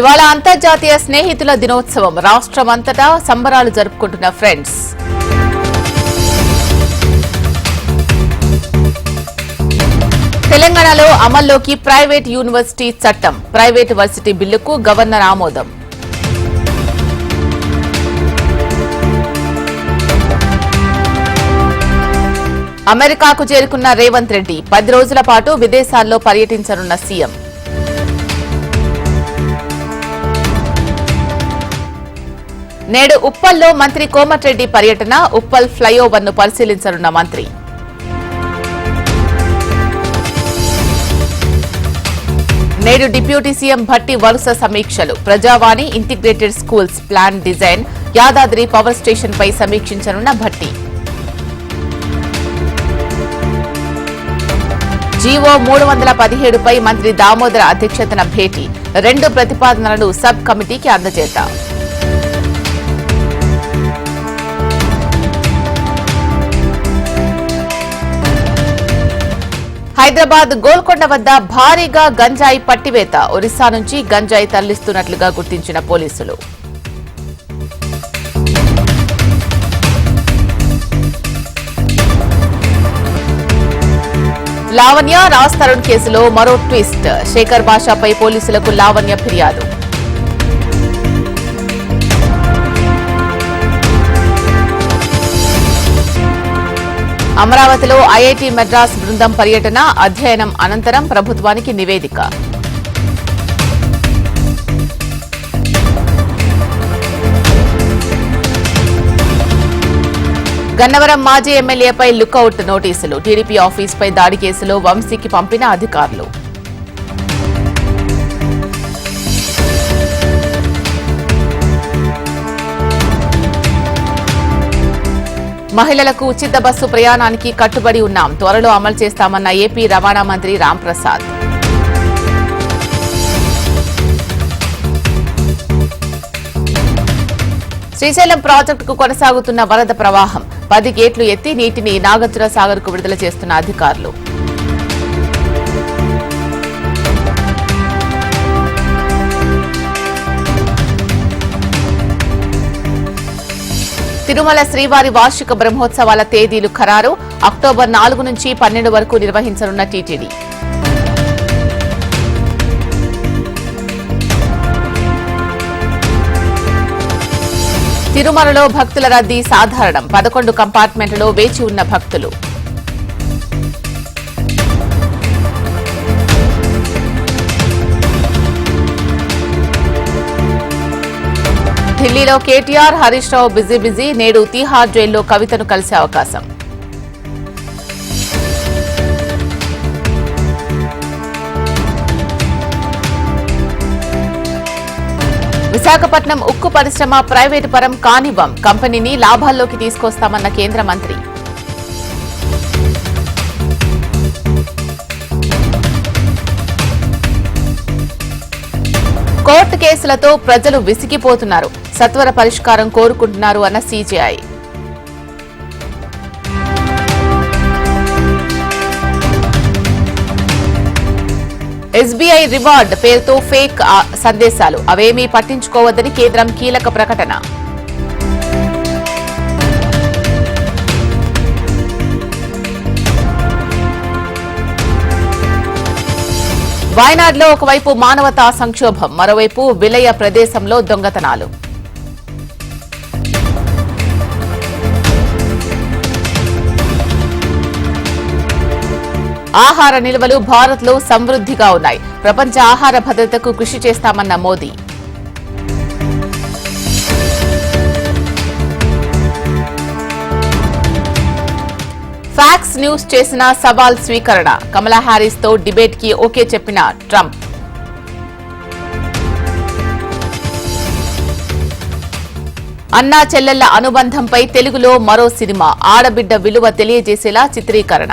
ఇవాళ అంతర్జాతీయ స్నేహితుల దినోత్సవం. రాష్ట్రమంతటా సంబరాలు జరుపుకుంటున్న ఫ్రెండ్స్. తెలంగాణలో అమల్లోకి ప్రైవేట్ యూనివర్సిటీ చట్టం. ప్రైవేట్ వర్సిటీ బిల్లుకు గవర్నర్ ఆమోదం. అమెరికాకు చేరుకున్న రేవంత్ రెడ్డి. పది రోజుల పాటు విదేశాల్లో పర్యటించనున్న సీఎం. నేడు ఉప్పల్లో మంత్రి కోమటిరెడ్డి పర్యటన ఉప్పల్ ఫ్లైఓవర్ను పరిశీలించనున్న మంత్రి. నేడు డిప్యూటీ సీఎం భట్టి వరుస సమీక్షలు. Prajavani integrated schools plan design Yadadri power station పై సమీక్షించనున్న భట్టి. జీవో మూడు వందల పదిహేడుపై మంత్రి దామోదర అధ్యక్షతన భేటీ. రెండు ప్రతిపాదనలను సబ్ కమిటీకి అందజేత. హైదరాబాద్ గోల్కొండ వద్ద భారీగా గంజాయి పట్టివేత. ఒరిస్సా నుంచి గంజాయి తరలిస్తున్నట్లుగా గుర్తించిన పోలీసులు. లావణ్య రాజ్ తరుణ్ కేసులో మరో ట్విస్ట్. శేఖర్ బాషాపై పోలీసులకు లావణ్య ఫిర్యాదు. అమరావతిలో ఐఐటి మెడ్రాస్ బృందం పర్యటన అధ్యయనం అనంతరం ప్రభుత్వానికి నివేదిక. గన్నవరం మాజీ ఎమ్మెల్యేపై లుకౌట్ నోటీసులు. టీడీపీ ఆఫీస్పై దాడి కేసులో వంశీకి పంపిన అధికారులు. మహిళలకు ఉచిత బస్సు ప్రయాణానికి కట్టుబడి ఉన్నాం. త్వరలో అమలు చేస్తామన్న ఏపీ రవాణా మంత్రి రాంప్రసాద్. శ్రీశైలం ప్రాజెక్టుకు కొనసాగుతున్న వరద ప్రవాహం. పది గేట్లు ఎత్తి నీటిని నాగార్జున సాగర్కు విడుదల చేస్తున్న అధికారులు. తిరుమల శ్రీవారి వార్షిక బ్రహ్మోత్సవాల తేదీలు ఖరారు. అక్టోబర్ నాలుగు నుంచి పన్నెండు వరకు నిర్వహించనున్న టీటీడీ. తిరుమలలో భక్తుల రద్దీ సాధారణం. పదకొండు కంపార్ట్మెంట్లలో వేచి ఉన్న భక్తులు. ఢిల్లీలో KTR Harish Rao busy busy. నేడు తీహార్ జైల్లో కవితను కలిసే అవకాశం. విశాఖపట్నం ఉక్కు పరిశ్రమ ప్రైవేటు పరం కానివ్వం. కంపెనీని లాభాల్లోకి తీసుకొస్తామన్న కేంద్ర మంత్రి. కోర్టు కేసులతో ప్రజలు విసిగిపోతున్నారు. సత్వర పరిష్కారం కోరుకుంటున్నారు అన్న సీజీఐ. ఎస్బీఐ రివార్డ్ పేరుతో ఫేక్ సందేశాలు. అవేమీ పట్టించుకోవద్దని కేంద్రం కీలక ప్రకటన. వాయనాడ్లో ఒకవైపు మానవతా సంక్షోభం మరోవైపు విలయ ప్రదేశంలో దొంగతనాలు. ఆహార నిల్వలు భారత్లో సమృద్ధిగా ఉన్నాయి. ప్రపంచ ఆహార భద్రతకు కృషి చేస్తామన్న మోదీ. న్యూస్ చేసిన సవాల్ స్వీకరణ. కమలా హారీస్తో డిబేట్కి ఓకే చెప్పిన ట్రంప్. అన్నా చెల్లెళ్ళ అనుబంధంపై తెలుగులో మరో సినిమా. ఆడబిడ్డ విలువ తెలియజేసేలా చిత్రీకరణ.